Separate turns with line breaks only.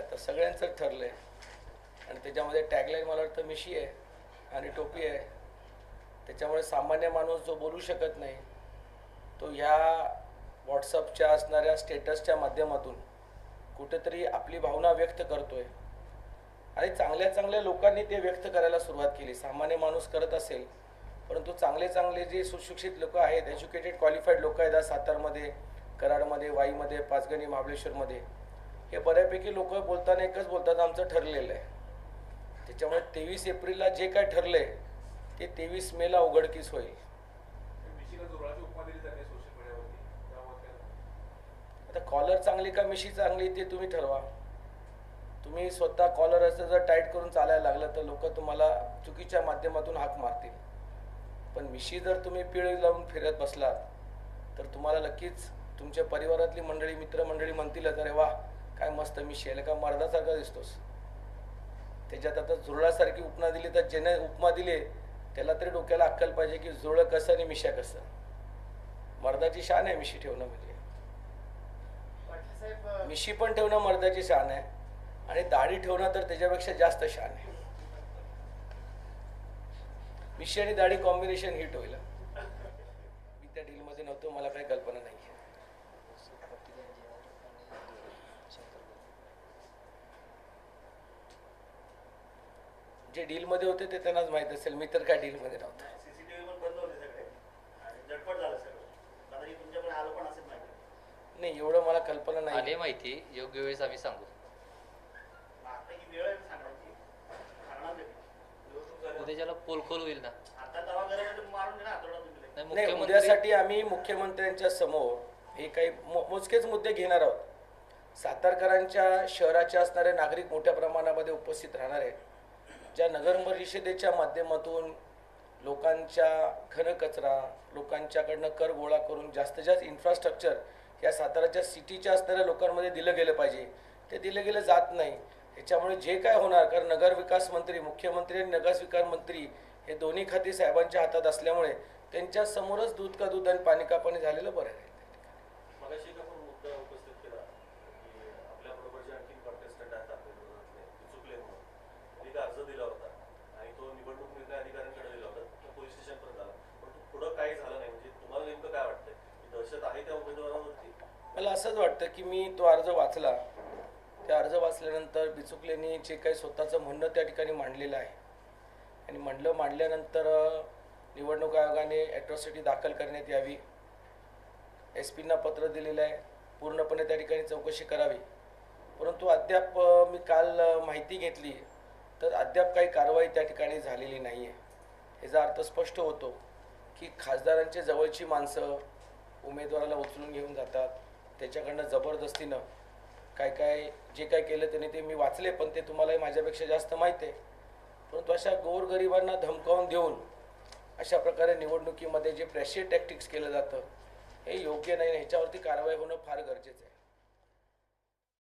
टॅगलाईनचं ठरलं आहे आणि त्याच्यामध्ये टॅगलाईन मला वाटतं मिशी आहे आणि टोपी आहे. त्याच्यामुळे सामान्य माणूस जो बोलू शकत नाही तो ह्या व्हॉट्सअपच्या असणाऱ्या स्टेटसच्या माध्यमातून कुठेतरी आपली भावना व्यक्त करतोय. आणि चांगल्या चांगल्या लोकांनी ते व्यक्त करायला सुरुवात केली. सामान्य माणूस करत असेल परंतु चांगले चांगले जे सुशिक्षित लोक आहेत एज्युकेटेड क्वालिफाईड लोक आहेत आज सातारमध्ये कराडमध्ये वाईमध्ये पाचगणी महाबळेश्वरमध्ये हे बऱ्यापैकी लोक बोलताना एकच बोलतात आमचं ठरलेलं आहे. त्याच्यामुळे तेवीस एप्रिलला जे काय ठरलंय ते तेवीस मेला उघडकीस होईल. आता कॉलर चांगली का मिशी चांगली ते तुम्ही ठरवा. तुम्ही स्वतः कॉलर असं जर टाईट करून चालायला लागलं तर लोक तुम्हाला चुकीच्या माध्यमातून हाक मारतील. पण मिशी जर तुम्ही पिळ लावून फिरत बसलात तर तुम्हाला नक्कीच तुमच्या परिवारातली मंडळी मित्रमंडळी म्हणतीलच अरे वा काय मस्त मिशी आहे का मर्दासारखा दिसतोस. त्याच्यात आता झुरळासारखी उपमा दिली तर ज्याने उपमा दिली त्याला तरी डोक्याला अक्कल पाहिजे की जुळं कसं आणि मिशा कसं. मर्दाची शान आहे मिशी ठेवणं म्हणजे. मिशी पण ठेवणं मर्दाची शान आहे. आणि दाढी ठेवणं तर त्याच्यापेक्षा जास्त शान आहे. मिशी आणि दाढी कॉम्बिनेशन हिट होईल. मी त्या डीलमध्ये नव्हतो मला काही कल्पना नाही जे डीलमध्ये होते ते त्यांनाच माहीत असेल. मी तर काय डीलमध्ये नव्हतो.
सीसीटीव्ही पण बंद होते सगळे. आणि झटपट झालं सगळं. कदाचित तुमच्याकडे आलं पण असेल माहिती?
नाही एवढं मला कल्पना
आले
नाही
माहिती. योग्य वेळेस आम्ही सांगू. उद्याच्याला पोलखोल होईल ना. नाही
उद्यासाठी आम्ही मुख्यमंत्र्यांच्या समोर हे काही मो- मोजकेच मुद्दे घेणार आहोत. सातारकरांच्या शहराच्या असणारे नागरिक मोठ्या प्रमाणामध्ये उपस्थित राहणार आहेत. ज्या नगर परिषदेच्या माध्यमातून लोकांच्या घनकचरा लोकांच्याकडनं कर गोळा करून जास्तीत जास्त इन्फ्रास्ट्रक्चर या साताराच्या सिटीच्या असणाऱ्या लोकांमध्ये दिलं गेलं पाहिजे. ते दिलं गेलं जात नाही. ह्याच्यामुळे जे काय होणार कारण नगरविकास मंत्री मुख्यमंत्री आणि नगरविकास मंत्री हे दोन्ही खाती साहेबांच्या हातात असल्यामुळे त्यांच्या समोरच दूध का दूध आणि पाणी का पाणी झालेलं बरं आहे
मगाशी एक आपण मुद्दा उपस्थित केला की आपल्याबरोबर जे आणखी कॉन्टेस्टंट आहेत आपल्या विरोधातले ते चुकले म्हणून त्यांनी एक अर्ज दिला होता आणि तो निवडणूक निर्णय अधिकाऱ्यांकडे दिला होता तो पोलीस स्टेशन पर्यंत आला परंतु पुढं काही झालं नाही म्हणजे तुम्हाला नेमकं काय वाटतंय की दहशत आहे त्या उमेदवारांवरती
मला असंच वाटतं की मी तो अर्ज वाचला. त्या अर्ज वाचल्यानंतर बिचुकलेनी जे काही स्वतःचं म्हणणं त्या ठिकाणी मांडलेलं आहे. आणि म्हणलं मांडल्यानंतर निवडणूक आयोगाने ॲट्रॉसिटी दाखल करण्यात यावी. एस पींना पत्र दिलेलं आहे. पूर्णपणे त्या ठिकाणी चौकशी करावी. परंतु अद्याप मी काल माहिती घेतली. तर अद्याप काही कारवाई त्या ठिकाणी झालेली नाही आहे ह्याचा अर्थ स्पष्ट होतो की खासदारांचे जवळची माणसं उमेदवाराला उचलून घेऊन जातात. त्याच्याकडनं जबरदस्तीनं काय काय जे काय केलं त्याने ते मी वाचले पण ते तुम्हालाही माझ्यापेक्षा जास्त माहीत आहे. परंतु अशा गोरगरिबांना धमकावून देऊन अशा प्रकारे निवडणुकीमध्ये जे प्रेशर टॅक्टिक्स केलं जातं हे योग्य नाही ह्याच्यावरती कारवाई होणं फार गरजेचं आहे.